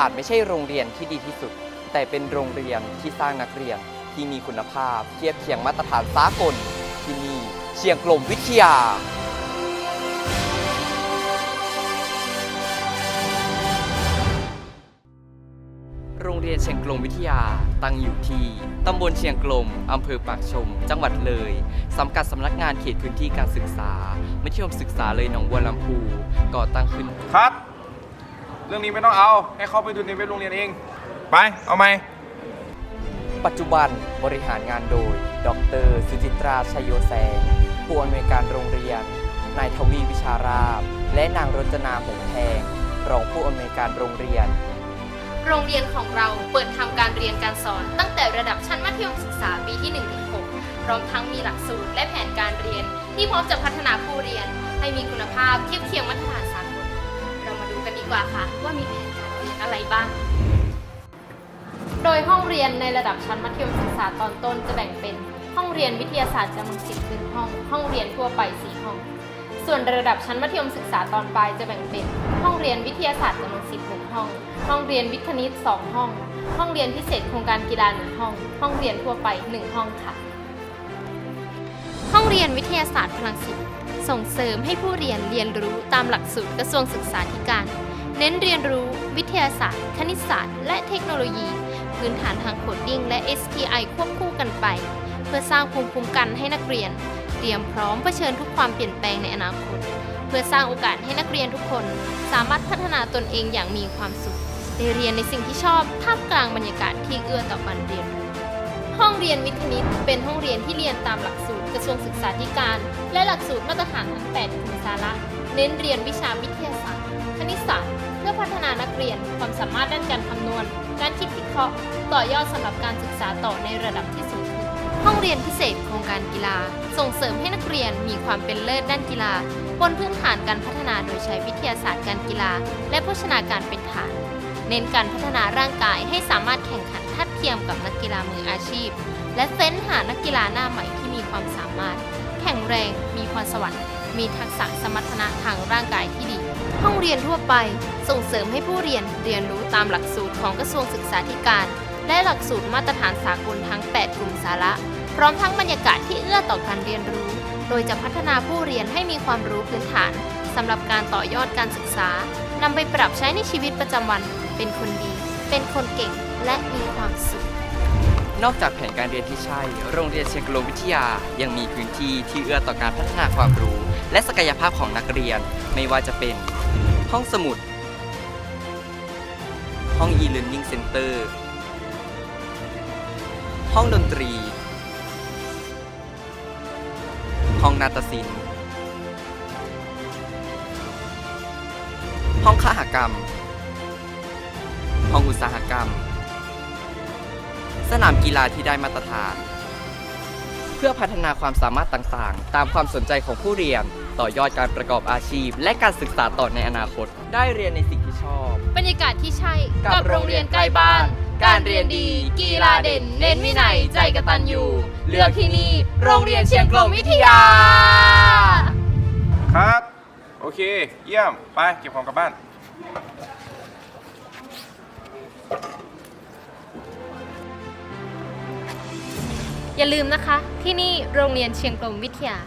อาจไม่ใช่โรงเรียนที่ดีที่สุด แต่เป็นโรงเรียนที่สร้างนักเรียนที่มีคุณภาพเทียบเคียงมาตรฐานสากลที่นี่เชียงกลมวิทยาโรงเรียนเชียงกลมวิทยา ตั้งอยู่ที่ ตำบลเชียงกลม อำเภอปากชม จังหวัดเลย สังกัดสำนักงานเขตพื้นที่การศึกษา มัธยมศึกษาเลยหนองบัวลำพู ก่อตั้งขึ้นคัด เรื่องนี้ไม่ต้องเอา ให้เขาไปดูในเว็บโรงเรียนเอง ไป เอาไหม ปัจจุบันบริหารงานโดย ดรสุจิตราชัยโยแสง ผู้อำนวยการโรงเรียน นายทวีวิชาราบ และนางรจนาหงแพงรองผู้อำนวยการโรงเรียน โรงเรียนของเราเปิดทำการเรียนการสอนตั้งแต่ระดับชั้นมัธยมศึกษาปีที่1ถึง6พร้อมทั้งมีหลักสูตรและแผนการเรียน ที่พร้อมจะพัฒนาผู้เรียน ให้มีคุณภาพเทียบเคียงมาตรฐานสากลเรามาดู กว่าค่ะ ว่ามีแผนการเรียนอะไรบ้าง โดยห้องเรียนในระดับชั้นมัธยมศึกษาตอนต้นจะแบ่งเป็นห้องเรียนวิทยาศาสตร์จำนวน10หนึ่งห้อง ห้องเรียนทั่วไป4ห้อง ส่วนระดับชั้นมัธยมศึกษาตอนปลายจะแบ่งเป็น ห้องเรียนวิทยาศาสตร์จำนวน10หนึ่งห้อง ห้องเรียนวิทย์คณิต2ห้อง ห้องเรียนพิเศษโครงการกีฬา1ห้อง ห้องเรียนทั่วไป1ห้องค่ะ ห้องเรียนวิทยาศาสตร์พลังศิลป์ส่งเสริมให้ผู้เรียนเรียนรู้ตามหลักสูตรกระทรวงศึกษาธิการ เน้นเรียนรู้ วิทยาศาสตร์ คณิตศาสตร์ และเทคโนโลยี พื้นฐานทางโคดดิ้งและ STI ควบคู่กันไป เพื่อสร้างภูมิคุ้มกันให้นักเรียน เตรียมพร้อมเผชิญทุกความเปลี่ยนแปลงในอนาคต เพื่อสร้างโอกาสให้นักเรียนทุกคน สามารถพัฒนาตนเองอย่างมีความสุขได้เรียนในสิ่งที่ชอบท่ามกลางบรรยากาศที่เอื้อต่อการเรียนรู้ห้องเรียนวิทย์คณิตเป็นห้องเรียนที่เรียนตามหลักสูตรกระทรวงศึกษาธิการ และหลักสูตรมาตรฐานทั้ง8กลุ่มสาระ เน้นเรียนวิชาวิทยาศาสตร์ คณิตศาสตร์ ฒนานักเรียน ความสามารถด้านการคำนวณ การคิดวิเคราะห์ ต่อยอดสำหรับการศึกษาต่อในระดับที่สูงขึ้น ห้องเรียนพิเศษโครงการกีฬา ส่งเสริมให้นักเรียนมีความเป็นเลิศด้านกีฬา บนพื้นฐานการพัฒนาโดยใช้วิทยาศาสตร์การกีฬา และโภชนาการเป็นฐาน เน้นการพัฒนาร่างกายให้สามารถแข่งขันทัดเทียมกับนักกีฬามืออาชีพ และเฟ้นหานักกีฬาหน้าใหม่ที่มีความสามารถ แข็งแรง มีพรสวรรค์ มีทักษะสมรรถนะทางร่างกายที่ดี ห้องเรียนทั่วไป ส่งเสริมให้ผู้เรียนเรียนรู้ตามหลักสูตรของกระทรวงศึกษาธิการ และหลักสูตรมาตรฐานสากลทั้ง 8 กลุ่มสาระ พร้อมทั้งบรรยากาศที่เอื้อต่อการเรียนรู้ โดยจะพัฒนาผู้เรียนให้มีความรู้พื้นฐานสำหรับการต่อยอดการศึกษานำไปปรับใช้ในชีวิตประจำวัน เป็นคนดี เป็นคนเก่ง และมีความสุข นอกจากแผนการเรียนที่ใช่ โรงเรียนเชียงกลมวิทยา ยังมีพื้นที่ที่เอื้อต่อการพัฒนาความรู้ และศักยภาพของนักเรียน ไม่ว่าจะเป็น ห้องสมุด ห้อง e-learning center ห้องดนตรี ห้องนาฏศิลป์ ห้องคหกรรม ห้องอุตสาหกรรม สนามกีฬาที่ได้มาตรฐาน เพื่อพัฒนาความสามารถต่างๆ ตามความสนใจของผู้เรียน ต่อยอดการประกอบอาชีพ และการศึกษาต่อในอนาคต ได้เรียนในสิ่งที่ชอบบรรยากาศที่ใช่กับโรงเรียนใกล้บ้าน การเรียนดี กีฬาเด่น เน้นวินัยใจกตัญญูเลือกที่นี่ โรงเรียนเชียงกลมวิทยา ครับ โอเค เยี่ยม ไป เก็บของกลับบ้าน อย่าลืมนะคะ ที่นี่โรงเรียนเชียงกลมวิทยา